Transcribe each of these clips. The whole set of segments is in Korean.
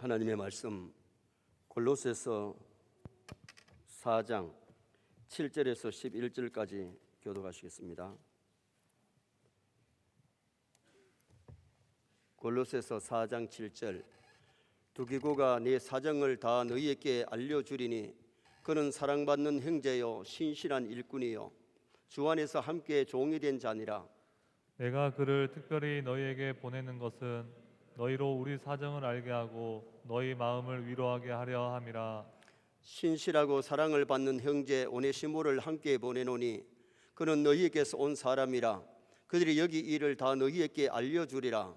하나님의 말씀. 골로새서 4장 7절에서 11절까지 교독하시겠습니다. 골로새서 4장 7절. 두기고가 네 사정을 다 너희에게 알려 주리니 그는 사랑받는 형제요 신실한 일꾼이요. 주 안에서 함께 종이 된 자니라. 내가 그를 특별히 너희에게 보내는 것은 너희로 우리 사정을 알게 하고 너희 마음을 위로하게 하려 함이라. 신실하고 사랑을 받는 형제 오네시모를 함께 보내노니 그는 너희에게서 온 사람이라. 그들이 여기 일을 다 너희에게 알려주리라.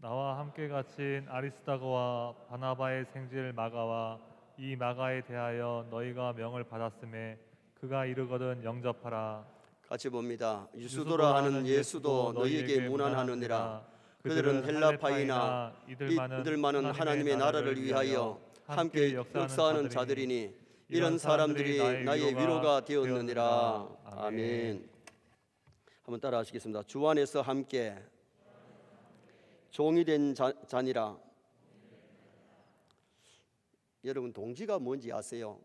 나와 함께 갇힌 아리스다고와 바나바의 생질 마가와 이 마가에 대하여 너희가 명을 받았음에 그가 이르거든 영접하라. 같이 봅니다. 유수도라 하는 예수도 너희에게 무난하느니라 그들은 헬라파이나 이들만은 하나님의 나라를 위하여 함께 역사하는 자들이니 이런 사람들이 나의 위로가 되었느니라. 아멘. 한번 따라 하시겠습니다. 주 안에서 함께 종이 된 자, 자니라. 여러분 동지가 뭔지 아세요?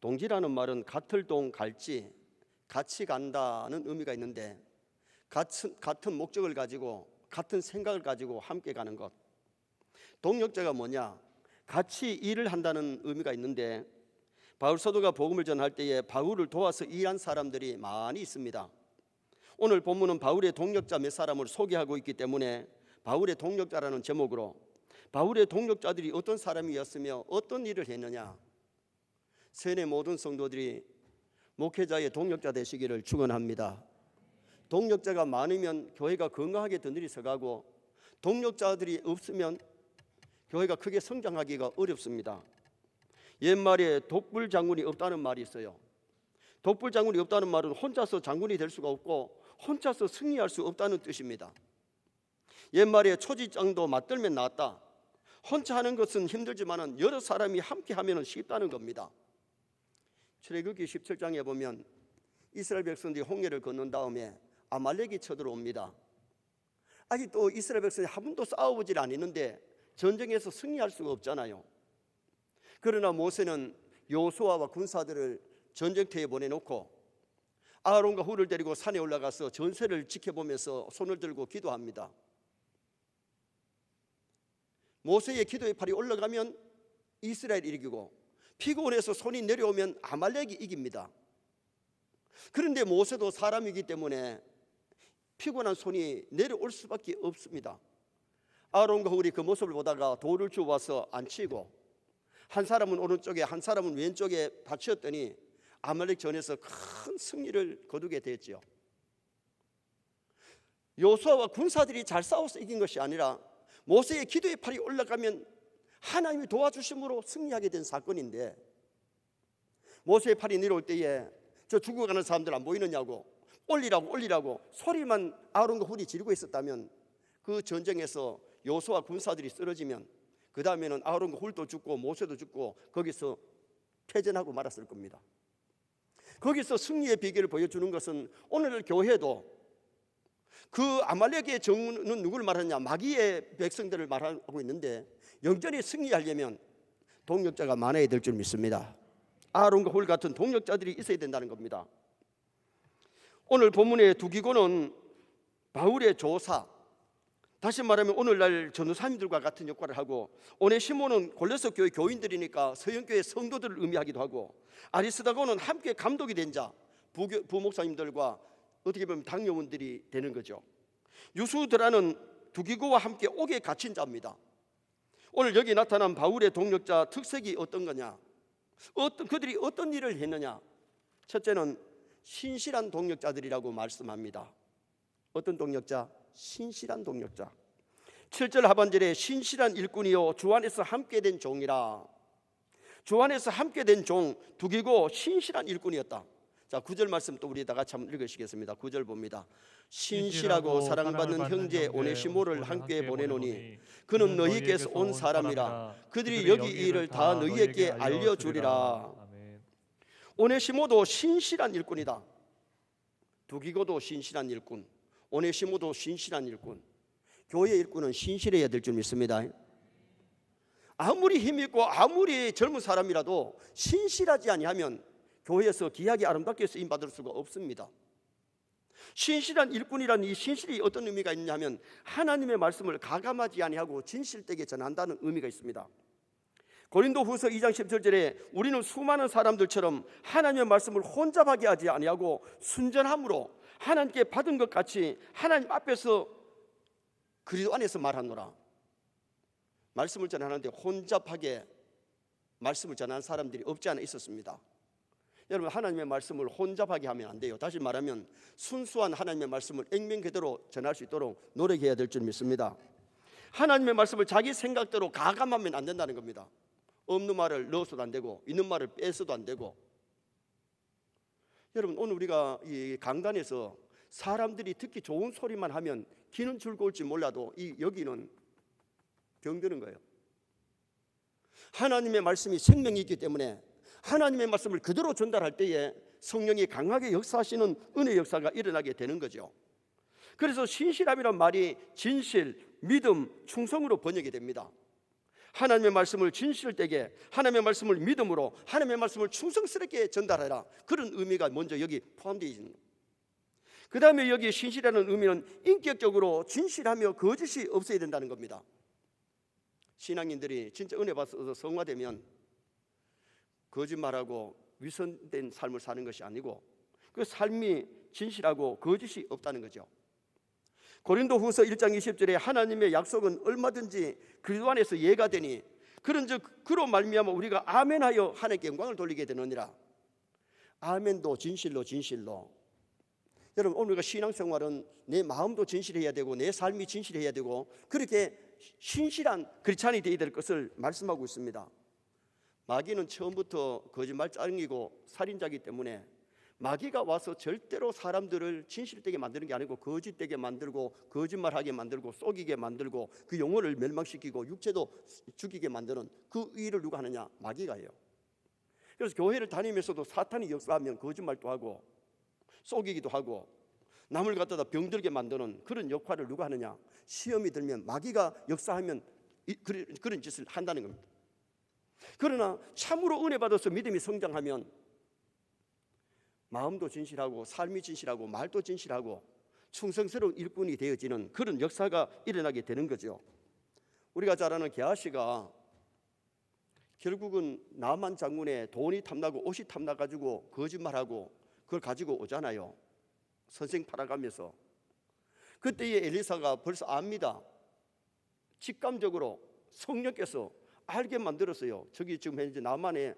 동지라는 말은 같을 동 갈지 같이 간다는 의미가 있는데 같은, 같은 목적을 가지고 같은 생각을 가지고 함께 가는 것. 동역자가 뭐냐? 같이 일을 한다는 의미가 있는데 바울 사도가 복음을 전할 때에 바울을 도와서 일한 사람들이 많이 있습니다. 오늘 본문은 바울의 동역자 몇 사람을 소개하고 있기 때문에 바울의 동역자라는 제목으로 바울의 동역자들이 어떤 사람이었으며 어떤 일을 했느냐? 세뇌 모든 성도들이 목회자의 동역자 되시기를 축원합니다. 동역자가 많으면 교회가 건강하게 더 서가고 동역자들이 없으면 교회가 크게 성장하기가 어렵습니다. 옛말에 독불 장군이 없다는 말이 있어요. 독불 장군이 없다는 말은 혼자서 장군이 될 수가 없고 혼자서 승리할 수 없다는 뜻입니다. 옛말에 초지장도 맞들면 낫다. 혼자 하는 것은 힘들지만은 여러 사람이 함께 하면 쉽다는 겁니다. 출애굽기 17장에 보면 이스라엘 백성들이 홍해를 건넌 다음에 아말렉이 쳐들어옵니다. 아직도 이스라엘 백성이 한 번도 싸워보질 않았는데 전쟁에서 승리할 수가 없잖아요. 그러나 모세는 요수아와 군사들을 전쟁터에 보내놓고 아론과 후를 데리고 산에 올라가서 전세를 지켜보면서 손을 들고 기도합니다. 모세의 기도의 팔이 올라가면 이스라엘이 이기고 피곤해서 손이 내려오면 아말렉이 이깁니다. 그런데 모세도 사람이기 때문에 피곤한 손이 내려올 수밖에 없습니다. 아론과 우리 그 모습을 보다가 돌을 주워서 앉히고 한 사람은 오른쪽에 한 사람은 왼쪽에 받쳤더니 아말렉 전에서 큰 승리를 거두게 됐지요. 요수아와 군사들이 잘 싸워서 이긴 것이 아니라 모세의 기도의 팔이 올라가면 하나님이 도와주심으로 승리하게 된 사건인데 모세의 팔이 내려올 때에 저 죽어가는 사람들 안 보이느냐고 올리라고 올리라고 소리만 아론과 훌이 지르고 있었다면 그 전쟁에서 요수와 군사들이 쓰러지면 그 다음에는 아론과 훌도 죽고 모세도 죽고 거기서 패전하고 말았을 겁니다. 거기서 승리의 비결을 보여주는 것은 오늘 교회도 그 아말렉의 정은 누구를 말하냐? 마귀의 백성들을 말하고 있는데 영전히 승리하려면 동력자가 많아야 될 줄 믿습니다. 아론과 홀 같은 동력자들이 있어야 된다는 겁니다. 오늘 본문의 두 기고는 바울의 조사, 다시 말하면 오늘날 전도사님들과 같은 역할을 하고 오네시모는 골로새 교회 교인들이니까 서영교회 성도들을 의미하기도 하고 아리스다고는 함께 감독이 된 자, 부교, 부목사님들과 어떻게 보면 당요원들이 되는 거죠. 유수드라는 두기고와 함께 옥에 갇힌 자입니다. 오늘 여기 나타난 바울의 동력자 특색이 어떤 거냐? 어떤 그들이 어떤 일을 했느냐? 첫째는 신실한 동력자들이라고 말씀합니다. 어떤 동력자? 신실한 동력자. 7절 하반절에 신실한 일꾼이요 주 안에서 함께 된 종이라. 주 안에서 함께 된 종 두기고 신실한 일꾼이었다. 자, 9절 말씀 또 우리 다 같이 한번 읽으시겠습니다. 9절 봅니다. 신실하고 사랑받는 형제 오네시모를 함께 보내노니 그는 너희에게서 온 사람이라 그들이 여기 이 일을 다 너희에게 알려 주리라. 오네시모도 신실한 일꾼이다. 두기고도 신실한 일꾼, 오네시모도 신실한 일꾼. 교회 일꾼은 신실해야 될 줄 믿습니다. 아무리 힘 있고 아무리 젊은 사람이라도 신실하지 아니하면 교회에서 기하게 아름답게 쓰임 받을 수가 없습니다. 신실한 일꾼이라는 이 신실이 어떤 의미가 있냐면 하나님의 말씀을 가감하지 아니하고 진실되게 전한다는 의미가 있습니다. 고린도 후서 2장 17절에 우리는 수많은 사람들처럼 하나님의 말씀을 혼잡하게 하지 아니하고 순전함으로 하나님께 받은 것 같이 하나님 앞에서 그리스도 안에서 말하노라. 말씀을 전하는데 혼잡하게 말씀을 전하는 사람들이 없지 않아 있었습니다. 여러분 하나님의 말씀을 혼잡하게 하면 안 돼요. 다시 말하면 순수한 하나님의 말씀을 액면 그대로 전할 수 있도록 노력해야 될 줄 믿습니다. 하나님의 말씀을 자기 생각대로 가감하면 안 된다는 겁니다. 없는 말을 넣어서도 안 되고 있는 말을 빼서도 안 되고 여러분 오늘 우리가 이 강단에서 사람들이 듣기 좋은 소리만 하면 귀는 즐거울지 몰라도 이 여기는 병드는 거예요. 하나님의 말씀이 생명이 있기 때문에 하나님의 말씀을 그대로 전달할 때에 성령이 강하게 역사하시는 은혜 역사가 일어나게 되는 거죠. 그래서 신실함이란 말이 진실, 믿음, 충성으로 번역이 됩니다. 하나님의 말씀을 진실되게 하나님의 말씀을 믿음으로 하나님의 말씀을 충성스럽게 전달해라. 그런 의미가 먼저 여기 포함되어 있습니다. 그 다음에 여기 신실이라는 의미는 인격적으로 진실하며 거짓이 없어야 된다는 겁니다. 신앙인들이 진짜 은혜 받아서 성화되면 거짓말하고 위선된 삶을 사는 것이 아니고 그 삶이 진실하고 거짓이 없다는 거죠 고린도 후서 1장 20절에 하나님의 약속은 얼마든지 그리스도 안에서 예가 되니 그런즉 그로 말미암아 우리가 아멘하여 하나님께 영광을 돌리게 되느니라. 아멘도 진실로 진실로. 여러분 오늘 우리가 신앙생활은 내 마음도 진실해야 되고 내 삶이 진실해야 되고 그렇게 신실한 크리스찬이 되어야 될 것을 말씀하고 있습니다. 마귀는 처음부터 거짓말장이고 살인자이기 때문에 마귀가 와서 절대로 사람들을 진실되게 만드는 게 아니고 거짓되게 만들고 거짓말하게 만들고 속이게 만들고 그 영혼을 멸망시키고 육체도 죽이게 만드는 그 일을 누가 하느냐 마귀가 해요. 그래서 교회를 다니면서도 사탄이 역사하면 거짓말도 하고 속이기도 하고 남을 갖다가 병들게 만드는 그런 역할을 누가 하느냐 시험이 들면 마귀가 역사하면 그런 짓을 한다는 겁니다. 그러나 참으로 은혜 받아서 믿음이 성장하면 마음도 진실하고 삶이 진실하고 말도 진실하고 충성스러운 일꾼이 되어지는 그런 역사가 일어나게 되는 거죠. 우리가 잘 아는 게하시가 결국은 나만 장군의 돈이 탐나고 옷이 탐나 가지고 거짓말하고 그걸 가지고 오잖아요. 선생 팔아가면서 그때의 엘리사가 벌써 압니다. 직감적으로 성령께서 알게 만들었어요. 저기 지금 현재 나만의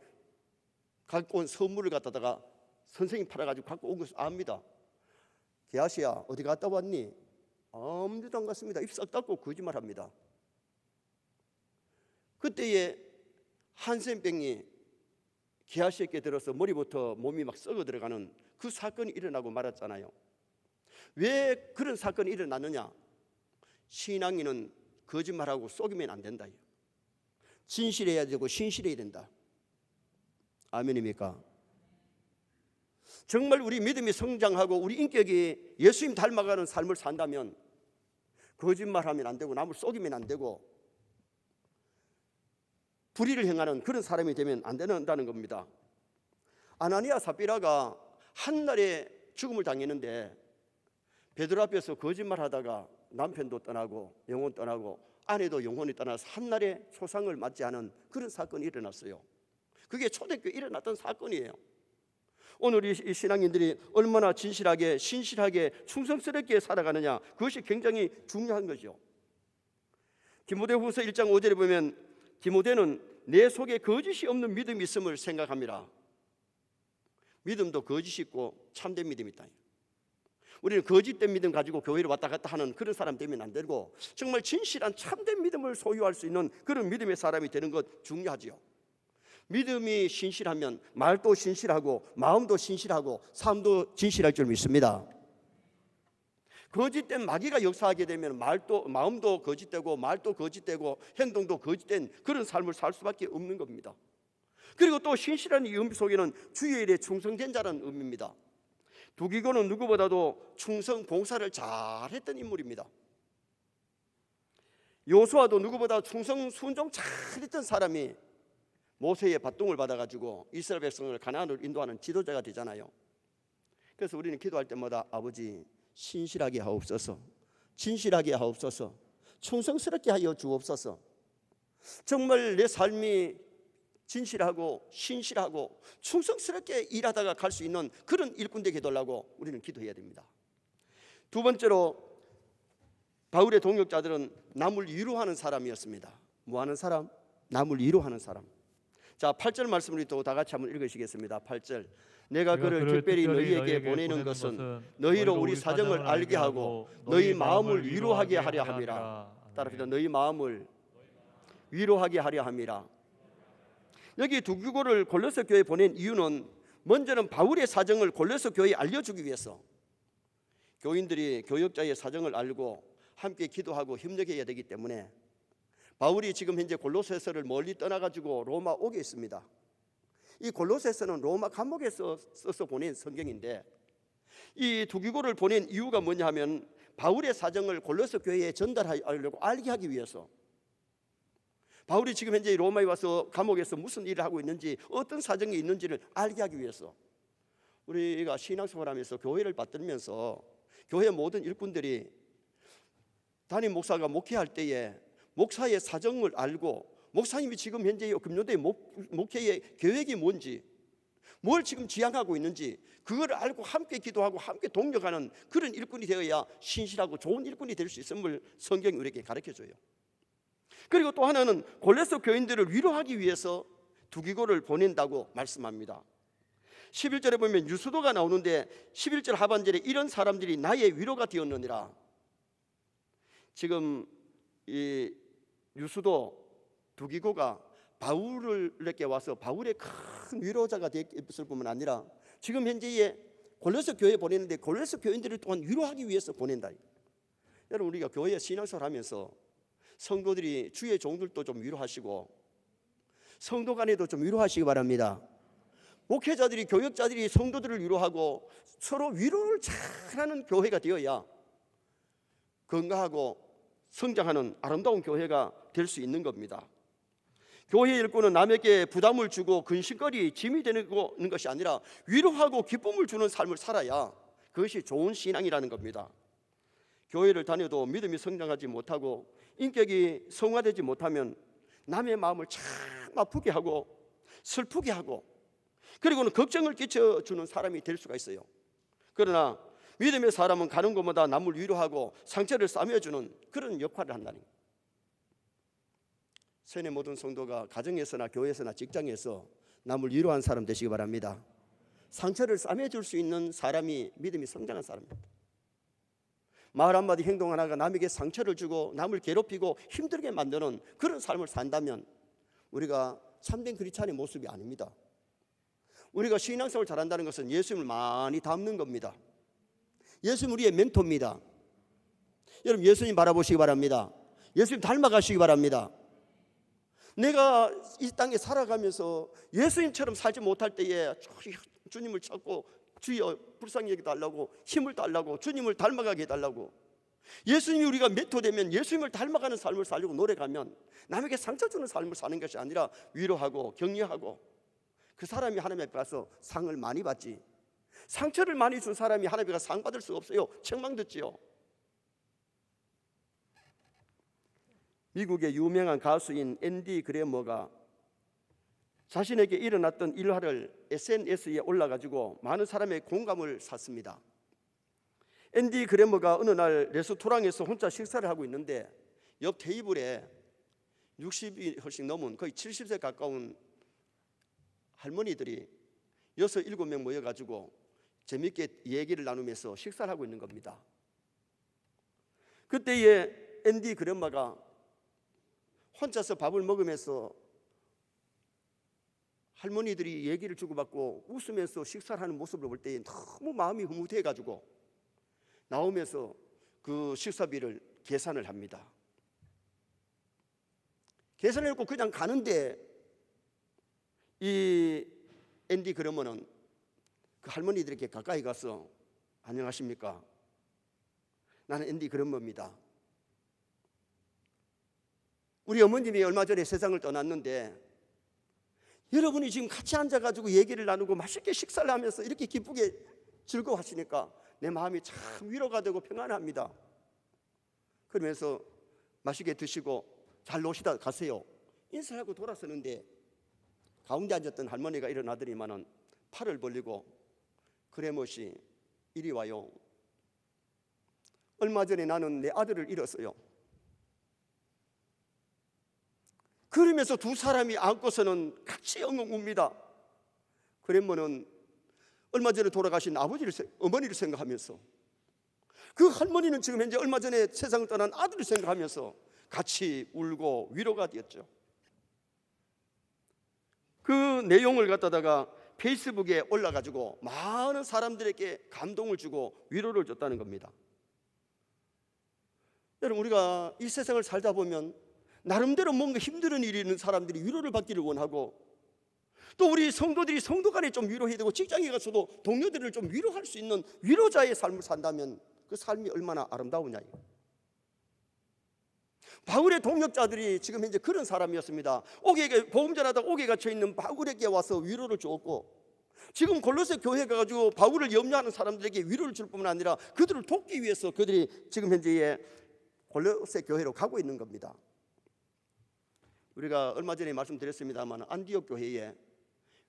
갖고 온 선물을 갖다가 선생님 팔아가지고 갖고 온 것을 압니다. 게하시야 어디 갔다 왔니? 아무데도 안 갔습니다. 입 싹 닫고 거짓말 합니다. 그때에 한센병이 게하시에게 들어서 머리부터 몸이 막 썩어 들어가는 그 사건이 일어나고 말았잖아요. 왜 그런 사건이 일어났느냐? 신앙인은 거짓말하고 속이면 안 된다. 진실해야 되고 신실해야 된다. 아멘입니까? 정말 우리 믿음이 성장하고 우리 인격이 예수님 닮아가는 삶을 산다면 거짓말하면 안 되고 남을 속이면 안 되고 불의를 행하는 그런 사람이 되면 안 된다는 겁니다. 아나니아 사피라가 한날에 죽음을 당했는데 베드로 앞에서 거짓말하다가 남편도 떠나고 영혼 떠나고 아내도 영혼이 떠나서 한날에 소상을 맞지 않은 그런 사건이 일어났어요. 그게 초대교회 일어났던 사건이에요. 오늘 이- 이 신앙인들이 얼마나 진실하게 신실하게 충성스럽게 살아가느냐 그것이 굉장히 중요한 거죠. 디모데후서 1장 5절에 보면 디모데는 내 속에 거짓이 없는 믿음이 있음을 생각합니다. 믿음도 거짓이 있고 참된 믿음이 있다. 우리는 거짓된 믿음 가지고 교회를 왔다 갔다 하는 그런 사람 되면 안 되고 정말 진실한 참된 믿음을 소유할 수 있는 그런 믿음의 사람이 되는 것 중요하지요. 믿음이 신실하면 말도 신실하고 마음도 신실하고 삶도 진실할 줄 믿습니다. 거짓된 마귀가 역사하게 되면 말도 마음도 거짓되고 말도 거짓되고 행동도 거짓된 그런 삶을 살 수밖에 없는 겁니다. 그리고 또 신실한 이 의미 속에는 주의 일에 충성된 자라는 의미입니다. 두기고는 누구보다도 충성 봉사를 잘했던 인물입니다. 요수아도 누구보다 충성 순종 잘했던 사람이 모세의 받동을 받아가지고 이스라엘 백성을 가나안으로 인도하는 지도자가 되잖아요. 그래서 우리는 기도할 때마다 아버지 신실하게 하옵소서, 진실하게 하옵소서, 충성스럽게 하여 주옵소서. 정말 내 삶이 진실하고 신실하고 충성스럽게 일하다가 갈 수 있는 그런 일꾼 되게 해달라고 우리는 기도해야 됩니다. 두 번째로 바울의 동역자들은 남을 위로하는 사람이었습니다. 뭐 하는 사람? 남을 위로하는 사람. 자, 8절 말씀을 또 다 같이 한번 읽으시겠습니다. 8절. 내가 그를 특별히 너희에게 보내는 것은 너희로 우리 사정을 알게 하고 너희 마음을 위로하게 하려 함이라. 따라합니다. 너희 마음을 위로하게 하려 함이라. 여기 두 교고를 골로새 교회에 보낸 이유는 먼저는 바울의 사정을 골로새 교회에 알려주기 위해서 교인들이 교역자의 사정을 알고 함께 기도하고 협력해야 되기 때문에 바울이 지금 현재 골로새서를 멀리 떠나가지고 로마 오게 있습니다. 이 골로새서는 로마 감옥에서 써서 보낸 성경인데 이 두기고를 보낸 이유가 뭐냐 하면 바울의 사정을 골로새 교회에 전달하려고 알게 하기 위해서 바울이 지금 현재 로마에 와서 감옥에서 무슨 일을 하고 있는지 어떤 사정이 있는지를 알게 하기 위해서 우리가 신앙생활하면서 교회를 받들면서 교회 모든 일꾼들이 담임 목사가 목회할 때에 목사의 사정을 알고 목사님이 지금 현재 금요대 목회의 계획이 뭔지 뭘 지금 지향하고 있는지 그걸 알고 함께 기도하고 함께 동력하는 그런 일꾼이 되어야 신실하고 좋은 일꾼이 될 수 있음을 성경이 우리에게 가르쳐 줘요. 그리고 또 하나는 골레스 교인들을 위로하기 위해서 두기고를 보낸다고 말씀합니다. 11절에 보면 유수도가 나오는데 11절 하반절에 이런 사람들이 나의 위로가 되었느니라. 지금 이 유수도 두기고가 바울에게 와서 바울의 큰 위로자가 됐을 뿐만 아니라 지금 현재의 골로새 교회에 보내는데 골로새 교인들을 또한 위로하기 위해서 보낸다. 여러분 우리가 교회 신앙생활 하면서 성도들이 주의 종들도 좀 위로하시고 성도 간에도 좀 위로하시기 바랍니다. 목회자들이 교역자들이 성도들을 위로하고 서로 위로를 잘하는 교회가 되어야 건강하고 성장하는 아름다운 교회가 될 수 있는 겁니다. 교회 일꾼은 남에게 부담을 주고 근심거리 짐이 되는 것이 아니라 위로하고 기쁨을 주는 삶을 살아야 그것이 좋은 신앙이라는 겁니다. 교회를 다녀도 믿음이 성장하지 못하고 인격이 성화되지 못하면 남의 마음을 참 아프게 하고 슬프게 하고 그리고는 걱정을 끼쳐주는 사람이 될 수가 있어요. 그러나 믿음의 사람은 가는 곳마다 남을 위로하고 상처를 싸매주는 그런 역할을 한다는 거예요. 세뇌 모든 성도가 가정에서나 교회에서나 직장에서 남을 위로한 사람 되시기 바랍니다. 상처를 싸매줄 수 있는 사람이 믿음이 성장한 사람입니다. 말 한마디 행동 하나가 남에게 상처를 주고 남을 괴롭히고 힘들게 만드는 그런 삶을 산다면 우리가 참된 크리스찬의 모습이 아닙니다. 우리가 신앙생활 잘한다는 것은 예수님을 많이 닮는 겁니다. 예수님 우리의 멘토입니다. 여러분 예수님 바라보시기 바랍니다. 예수님 닮아가시기 바랍니다. 내가 이 땅에 살아가면서 예수님처럼 살지 못할 때에 주님을 찾고 주여 불쌍히 여기 달라고 힘을 달라고 주님을 닮아가게 해달라고. 예수님이 우리가 메토되면 예수님을 닮아가는 삶을 살려고 노력하면 남에게 상처 주는 삶을 사는 것이 아니라 위로하고 격려하고 그 사람이 하나님 앞에 가서 상을 많이 받지. 상처를 많이 준 사람이 하나님 앞에 상 받을 수 없어요. 책망 듣지요 미국의 유명한 가수인 앤디 그레머가 자신에게 일어났던 일화를 SNS에 올라가지고 많은 사람의 공감을 샀습니다. 앤디 그레머가 어느 날 레스토랑에서 혼자 식사를 하고 있는데 옆 테이블에 60이 훨씬 넘은 거의 70세 가까운 할머니들이 여섯 일곱 명 모여가지고 재밌게 얘기를 나누면서 식사를 하고 있는 겁니다. 그때에 앤디 그레머가 혼자서 밥을 먹으면서 할머니들이 얘기를 주고받고 웃으면서 식사를 하는 모습을 볼 때 너무 마음이 흐뭇해 가지고 나오면서 그 식사비를 계산을 합니다. 계산을 했고 그냥 가는데 이 앤디 그러면은 그 할머니들에게 가까이 가서 안녕하십니까? 나는 앤디 그런머입니다. 우리 어머님이 얼마 전에 세상을 떠났는데 여러분이 지금 같이 앉아가지고 얘기를 나누고 맛있게 식사를 하면서 이렇게 기쁘게 즐거워하시니까 내 마음이 참 위로가 되고 평안합니다. 그러면서 맛있게 드시고 잘 노시다 가세요. 인사하고 돌아서는데 가운데 앉았던 할머니가 일어나더니만은 팔을 벌리고 그래 뭐시 이리 와요. 얼마 전에 나는 내 아들을 잃었어요. 그러면서 두 사람이 안고서는 같이 엉엉 웁니다. 그러면은 얼마 전에 돌아가신 아버지를 생- 어머니를 생각하면서 그 할머니는 지금 현재 얼마 전에 세상을 떠난 아들을 생각하면서 같이 울고 위로가 되었죠. 그 내용을 갖다다가 페이스북에 올라가지고 많은 사람들에게 감동을 주고 위로를 줬다는 겁니다. 여러분 우리가 이 세상을 살다 보면 나름대로 뭔가 힘든 일이 있는 사람들이 위로를 받기를 원하고 또 우리 성도들이 성도 간에 좀 위로해야 되고 직장에 가서도 동료들을 좀 위로할 수 있는 위로자의 삶을 산다면 그 삶이 얼마나 아름다우냐. 바울의 동역자들이 지금 현재 그런 사람이었습니다. 옥에 복음 전하다 옥에 갇혀 있는 바울에게 와서 위로를 주었고 지금 골로새 교회 가가지고 바울을 염려하는 사람들에게 위로를 줄 뿐만 아니라 그들을 돕기 위해서 그들이 지금 현재의 골로새 교회로 가고 있는 겁니다. 우리가 얼마 전에 말씀드렸습니다만 안디옥 교회에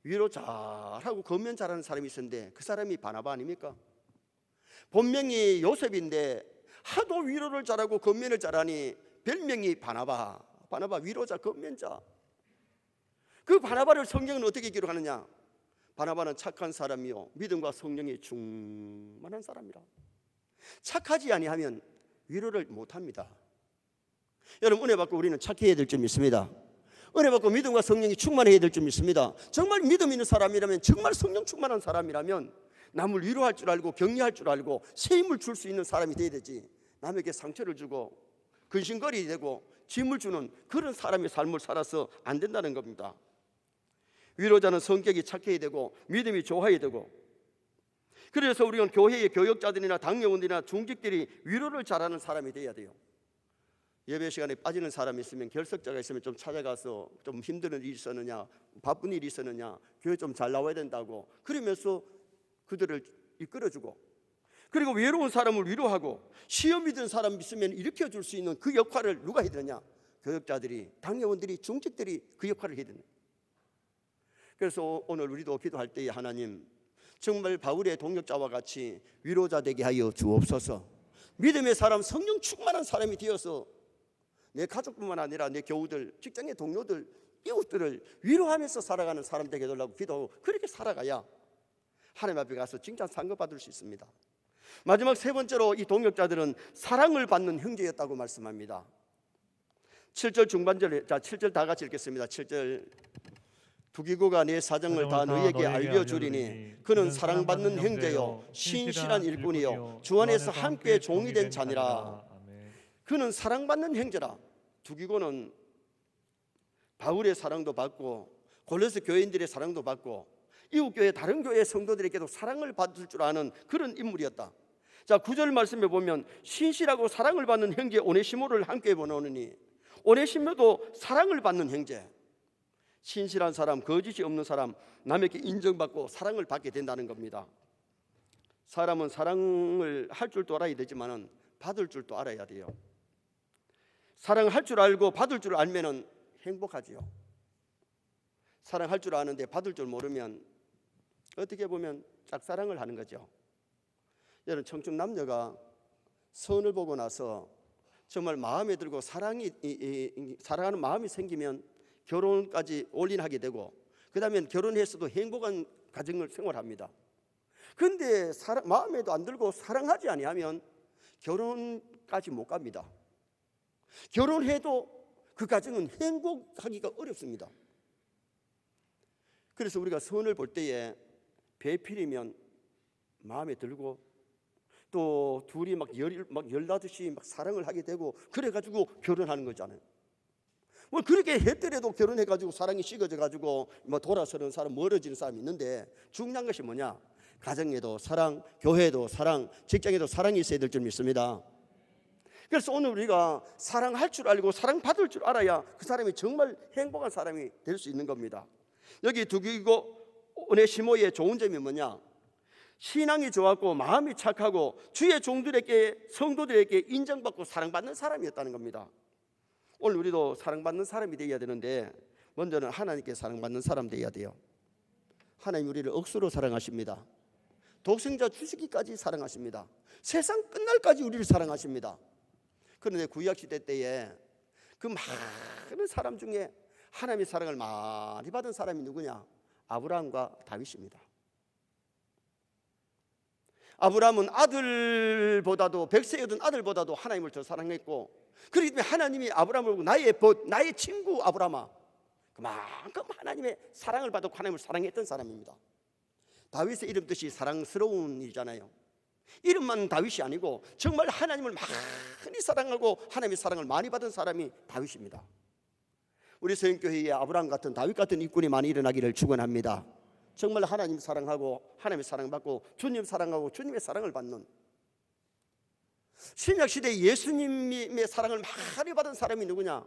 위로 잘하고 겉면 잘하는 사람이 있었는데 그 사람이 바나바 아닙니까? 본명이 요셉인데 하도 위로를 잘하고 겉면을 잘하니 별명이 바나바. 바나바 위로자 겉면자. 그 바나바를 성경은 어떻게 기록하느냐? 바나바는 착한 사람이요 믿음과 성령이 충만한 사람이라. 착하지 아니하면 위로를 못 합니다. 여러분 은혜 받고 우리는 착해야 될점 있습니다. 은혜 받고 믿음과 성령이 충만해야 될점 있습니다. 정말 믿음 있는 사람이라면 정말 성령 충만한 사람이라면 남을 위로할 줄 알고 격려할 줄 알고 새 힘을 줄 수 있는 사람이 돼야 되지. 남에게 상처를 주고 근심거리 되고 짐을 주는 그런 사람의 삶을 살아서 안 된다는 겁니다. 위로자는 성격이 착해야 되고 믿음이 좋아야 되고 그래서 우리는 교회의 교역자들이나 당회원들이나 중직들이 위로를 잘하는 사람이 돼야 돼요. 예배 시간에 빠지는 사람이 있으면 결석자가 있으면 좀 찾아가서 좀 힘든 일이 있었느냐 바쁜 일이 있었느냐 교회 좀 잘 나와야 된다고 그러면서 그들을 이끌어주고 그리고 외로운 사람을 위로하고 시험이 든 사람 있으면 일으켜 줄 수 있는 그 역할을 누가 해야 되냐? 교역자들이 당회원들이 중직들이 그 역할을 해야 되는 그래서 오늘 우리도 기도할 때에 하나님 정말 바울의 동역자와 같이 위로자 되게 하여 주옵소서. 믿음의 사람 성령 충만한 사람이 되어서 내 가족뿐만 아니라 내 교우들, 직장의 동료들, 이웃들을 위로하면서 살아가는 사람 되게 해달라고 기도하고 그렇게 살아가야 하나님 앞에 가서 칭찬 상급 받을 수 있습니다. 마지막 세 번째로 이 동역자들은 사랑을 받는 형제였다고 말씀합니다. 7절 중반절에 자 7절 다 같이 읽겠습니다. 7절 두기고가 내 사정을 다 너희에게 알려주리니 그는 사랑받는 형제요 신실한 일꾼이요 주 안에서 함께 종이 된 자니라. 그는 사랑받는 형제라. 두기고는 바울의 사랑도 받고 골로새 교인들의 사랑도 받고 이웃 교회 다른 교회 성도들에게도 사랑을 받을 줄 아는 그런 인물이었다. 자, 구절 말씀에 보면 신실하고 사랑을 받는 형제 오네시모를 함께 보내오느니 오네시모도 사랑을 받는 형제. 신실한 사람, 거짓이 없는 사람, 남에게 인정받고 사랑을 받게 된다는 겁니다. 사람은 사랑을 할 줄도 알아야 되지만은 받을 줄도 알아야 돼요. 사랑할 줄 알고 받을 줄 알면은 행복하지요. 사랑할 줄 아는데 받을 줄 모르면 어떻게 보면 짝사랑을 하는 거죠. 여러분 청춘 남녀가 선을 보고 나서 정말 마음에 들고 사랑이 이- 이- 이- 사랑하는 마음이 생기면 결혼까지 올인하게 되고 그다음에 결혼해서도 행복한 가정을 생활합니다. 근데 사랑, 마음에도 안 들고 사랑하지 아니하면 결혼까지 못 갑니다. 결혼해도 그 가정은 행복하기가 어렵습니다. 그래서 우리가 선을 볼 때에 배필이면 마음에 들고 또 둘이 막 열, 막 열나듯이 막 사랑을 하게 되고 그래가지고 결혼하는 거잖아요. 뭐 그렇게 했더라도 결혼해가지고 사랑이 식어져가지고 뭐 돌아서는 사람 멀어지는 사람이 있는데 중요한 것이 뭐냐? 가정에도 사랑, 교회에도 사랑, 직장에도 사랑이 있어야 될 줄 믿습니다. 그래서 오늘 우리가 사랑할 줄 알고 사랑받을 줄 알아야 그 사람이 정말 행복한 사람이 될 수 있는 겁니다. 여기 두기고 오네시모의 좋은 점이 뭐냐? 신앙이 좋았고 마음이 착하고 주의 종들에게 성도들에게 인정받고 사랑받는 사람이었다는 겁니다. 오늘 우리도 사랑받는 사람이 되어야 되는데 먼저는 하나님께 사랑받는 사람 되어야 돼요. 하나님 우리를 억수로 사랑하십니다. 독생자 주시기까지 사랑하십니다. 세상 끝날까지 우리를 사랑하십니다. 그런데 구약 시대 때에 그 많은 사람 중에 하나님의 사랑을 많이 받은 사람이 누구냐? 아브라함과 다윗입니다. 아브라함은 아들보다도 백세여든 아들보다도 하나님을 더 사랑했고 그렇기 때문에 하나님이 아브라함을 나의 벗, 나의 친구 아브라함아 그만큼 하나님의 사랑을 받고 하나님을 사랑했던 사람입니다. 다윗의 이름 뜻이 사랑스러운 일이잖아요. 이름만 다윗이 아니고 정말 하나님을 많이 사랑하고 하나님의 사랑을 많이 받은 사람이 다윗입니다. 우리 서영교회에 아브라함 같은 다윗 같은 일꾼이 많이 일어나기를 축원합니다. 정말 하나님 사랑하고 하나님의 사랑받고 주님 사랑하고 주님의 사랑을 받는 신약 시대 예수님의 사랑을 많이 받은 사람이 누구냐?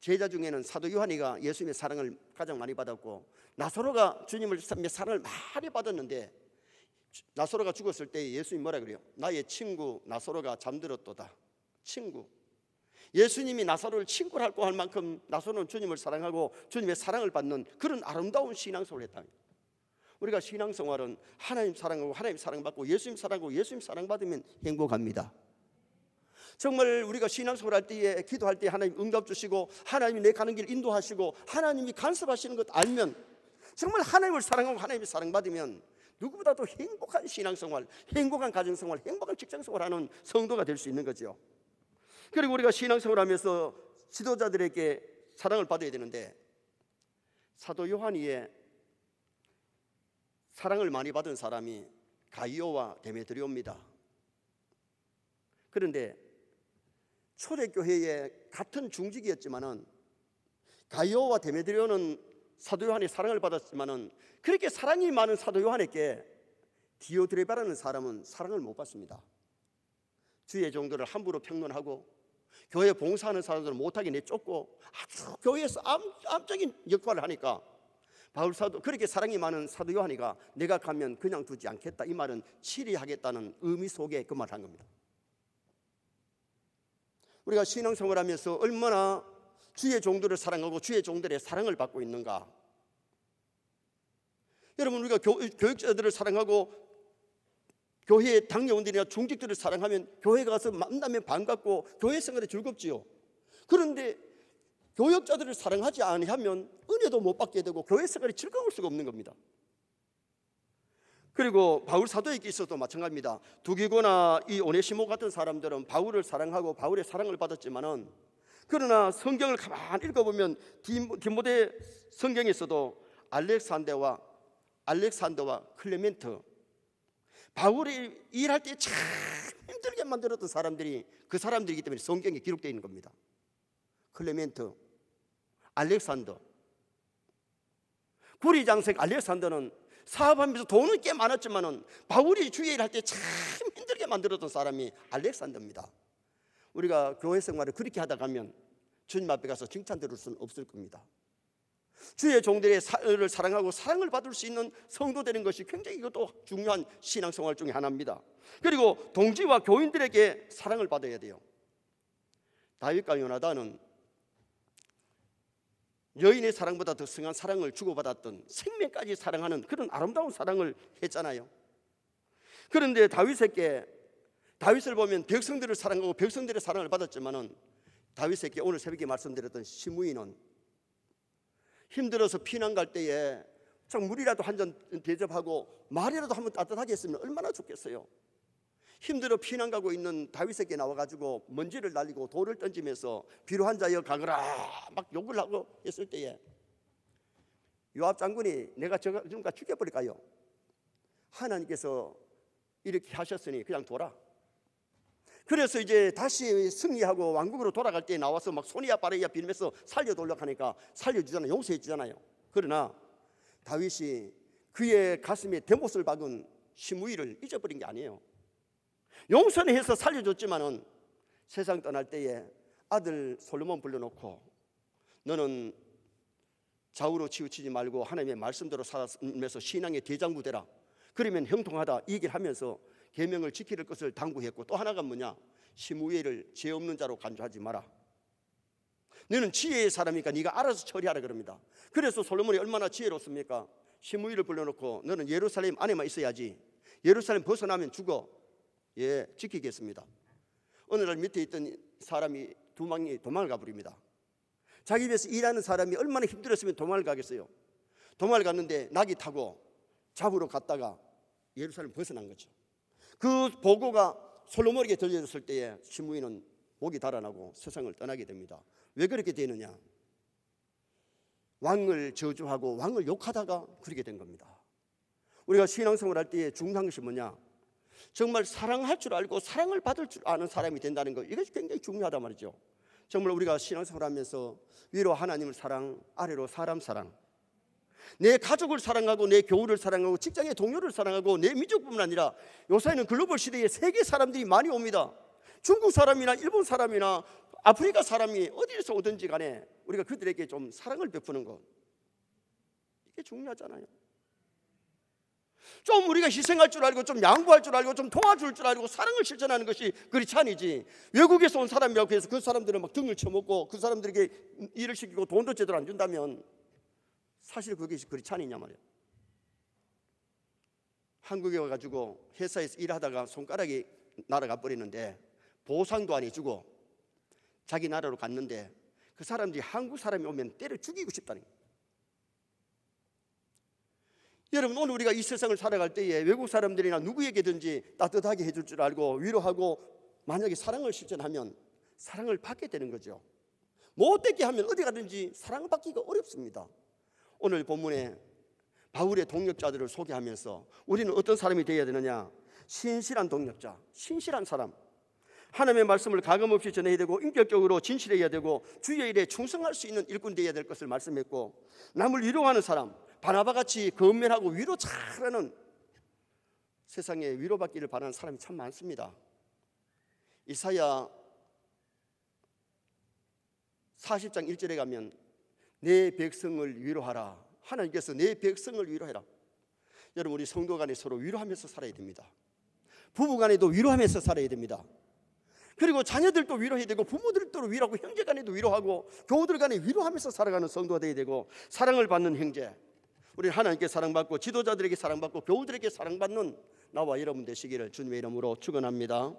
제자 중에는 사도 요한이가 예수님의 사랑을 가장 많이 받았고 나사로가 주님의 사랑을 많이 받았는데 나사로가 죽었을 때 예수님 뭐라 그래요? 나의 친구 나사로가 잠들었도다. 친구. 예수님이 나사로를 친구를 할고 할 만큼 나사로는 주님을 사랑하고 주님의 사랑을 받는 그런 아름다운 신앙생활을 했다. 우리가 신앙생활은 하나님 사랑하고 하나님 사랑받고 예수님 사랑하고 예수님 사랑받으면 행복합니다. 정말 우리가 신앙생활 할 때에 기도할 때 하나님 응답 주시고 하나님이 내 가는 길 인도하시고 하나님이 간섭하시는 것 알면 정말 하나님을 사랑하고 하나님이 사랑받으면 누구보다도 행복한 신앙생활, 행복한 가정생활, 행복한 직장생활 하는 성도가 될 수 있는 거죠. 그리고 우리가 신앙생활 하면서 지도자들에게 사랑을 받아야 되는데 사도 요한이의 사랑을 많이 받은 사람이 가이오와 데메드리오입니다. 그런데 초대교회의 같은 중직이었지만은 가이오와 데메드리오는 사도 요한의 사랑을 받았지만은 그렇게 사랑이 많은 사도 요한에게 디오드레바라는 사람은 사랑을 못 받습니다. 주의 종들을 함부로 평론하고 교회 봉사하는 사람들을 못하게 내쫓고 아주 교회에서 암, 암적인 역할을 하니까 바울 사도 그렇게 사랑이 많은 사도 요한이가 내가 가면 그냥 두지 않겠다 이 말은 치리하겠다는 의미 속에 그 말을 한 겁니다. 우리가 신앙생활하면서 얼마나 주의 종들을 사랑하고 주의 종들의 사랑을 받고 있는가? 여러분 우리가 교, 교육자들을 사랑하고 교회의 당요원들이나 중직들을 사랑하면 교회 가서 만나면 반갑고 교회 생활에 즐겁지요. 그런데 교역자들을 사랑하지 아니하면 은혜도 못 받게 되고 교회 생활이 즐거울 수가 없는 겁니다. 그리고 바울 사도에게 있어도 마찬가지입니다. 두기고나 이 오네시모 같은 사람들은 바울을 사랑하고 바울의 사랑을 받았지만은 그러나 성경을 가만히 읽어보면 디모데 성경에서도 알렉산데와 알렉산더와 클레멘트 바울이 일할 때 참 힘들게 만들었던 사람들이 그 사람들이기 때문에 성경에 기록되어 있는 겁니다. 클레멘트, 알렉산더. 구리장생 알렉산더는 사업하면서 돈은 꽤 많았지만은 바울이 주의 일할 때 참 힘들게 만들었던 사람이 알렉산더입니다. 우리가 교회 생활을 그렇게 하다 가면 주님 앞에 가서 칭찬 들을 수는 없을 겁니다. 주의 종들의 사를 사랑하고 사랑을 받을 수 있는 성도 되는 것이 굉장히 이것도 중요한 신앙생활 중에 하나입니다. 그리고 동지와 교인들에게 사랑을 받아야 돼요. 다윗과 요나단은 여인의 사랑보다 더 승한 사랑을 주고받았던 생명까지 사랑하는 그런 아름다운 사랑을 했잖아요. 그런데 다윗에게 다윗을 보면 백성들을 사랑하고 백성들의 사랑을 받았지만은 다윗에게 오늘 새벽에 말씀드렸던 시므이는 힘들어서 피난 갈 때에 참 물이라도 한 잔 대접하고 말이라도 한번 따뜻하게 했으면 얼마나 좋겠어요. 힘들어 피난 가고 있는 다윗에게 나와가지고 먼지를 날리고 돌을 던지면서 비로한 자여 가거라 막 욕을 하고 했을 때에 요압 장군이 내가 저가 지금까 죽여버릴까요? 하나님께서 이렇게 하셨으니 그냥 둬라. 그래서 이제 다시 승리하고 왕국으로 돌아갈 때 나와서 막 손이야 빠르야 빌면서 살려돌려고 하니까 살려주잖아요. 용서해 주잖아요. 그러나 다윗이 그의 가슴에 대못을 박은 시무이를 잊어버린 게 아니에요. 용서는 해서 살려줬지만은 세상 떠날 때에 아들 솔로몬 불러놓고 너는 좌우로 치우치지 말고 하나님의 말씀대로 살아면서 신앙의 대장부 되라. 그러면 형통하다 이 얘기를 하면서 계명을 지킬 것을 당부했고 또 하나가 뭐냐? 시무회를 죄 없는 자로 간주하지 마라. 너는 지혜의 사람이니까 네가 알아서 처리하라 그럽니다. 그래서 솔로몬이 얼마나 지혜롭습니까? 시무이를 불러놓고 너는 예루살렘 안에만 있어야지. 예루살렘 벗어나면 죽어. 예, 지키겠습니다. 어느 날 밑에 있던 사람이 두 망이 도망을 가버립니다. 자기 집에서 일하는 사람이 얼마나 힘들었으면 도망을 가겠어요. 도망을 갔는데 낙이 타고 잡으러 갔다가 예루살렘 벗어난 거죠. 그 보고가 솔로몬에게 들려졌을 때에 시무이는 목이 달아나고 세상을 떠나게 됩니다. 왜 그렇게 되느냐? 왕을 저주하고 왕을 욕하다가 그렇게 된 겁니다. 우리가 신앙생활 할 때에 중요한 것이 뭐냐? 정말 사랑할 줄 알고 사랑을 받을 줄 아는 사람이 된다는 것 이것이 굉장히 중요하단 말이죠. 정말 우리가 신앙생활 하면서 위로 하나님을 사랑, 아래로 사람 사랑. 내 가족을 사랑하고 내 교우를 사랑하고 직장의 동료를 사랑하고 내 민족뿐만 아니라 요새는 글로벌 시대에 세계 사람들이 많이 옵니다. 중국 사람이나 일본 사람이나 아프리카 사람이 어디에서 오든지 간에 우리가 그들에게 좀 사랑을 베푸는 것 이게 중요하잖아요. 좀 우리가 희생할 줄 알고 좀 양보할 줄 알고 좀 도와줄 줄 알고 사랑을 실천하는 것이 그리찬이지 외국에서 온 사람이라고 해서 그 사람들은 막 등을 쳐먹고 그 사람들에게 일을 시키고 돈도 제대로 안 준다면 사실 그게 그리 찬이냐 말이야. 한국에 와가지고 회사에서 일하다가 손가락이 날아가 버리는데 보상도 안 해주고 자기 나라로 갔는데 그 사람들이 한국 사람이 오면 때려 죽이고 싶다는 거예요. 여러분 오늘 우리가 이 세상을 살아갈 때에 외국 사람들이나 누구에게든지 따뜻하게 해줄 줄 알고 위로하고 만약에 사랑을 실천하면 사랑을 받게 되는 거죠. 못되게 하면 어디 가든지 사랑받기가 어렵습니다. 오늘 본문에 바울의 동력자들을 소개하면서 우리는 어떤 사람이 되어야 되느냐? 신실한 동력자, 신실한 사람. 하나님의 말씀을 가감없이 전해야 되고 인격적으로 진실해야 되고 주의 일에 충성할 수 있는 일꾼 되어야 될 것을 말씀했고 남을 위로하는 사람, 바나바 같이 건면하고 위로 잘하는 세상에 위로받기를 바라는 사람이 참 많습니다. 이사야 40장 1절에 가면 내 백성을 위로하라. 하나님께서 내 백성을 위로해라. 여러분 우리 성도 간에 서로 위로하면서 살아야 됩니다. 부부 간에도 위로하면서 살아야 됩니다. 그리고 자녀들도 위로해야 되고 부모들도 위로하고 형제 간에도 위로하고 교우들 간에 위로하면서 살아가는 성도가 되어야 되고 사랑을 받는 형제 우리 하나님께 사랑받고 지도자들에게 사랑받고 교우들에게 사랑받는 나와 여러분 되시기를 주님의 이름으로 축원합니다.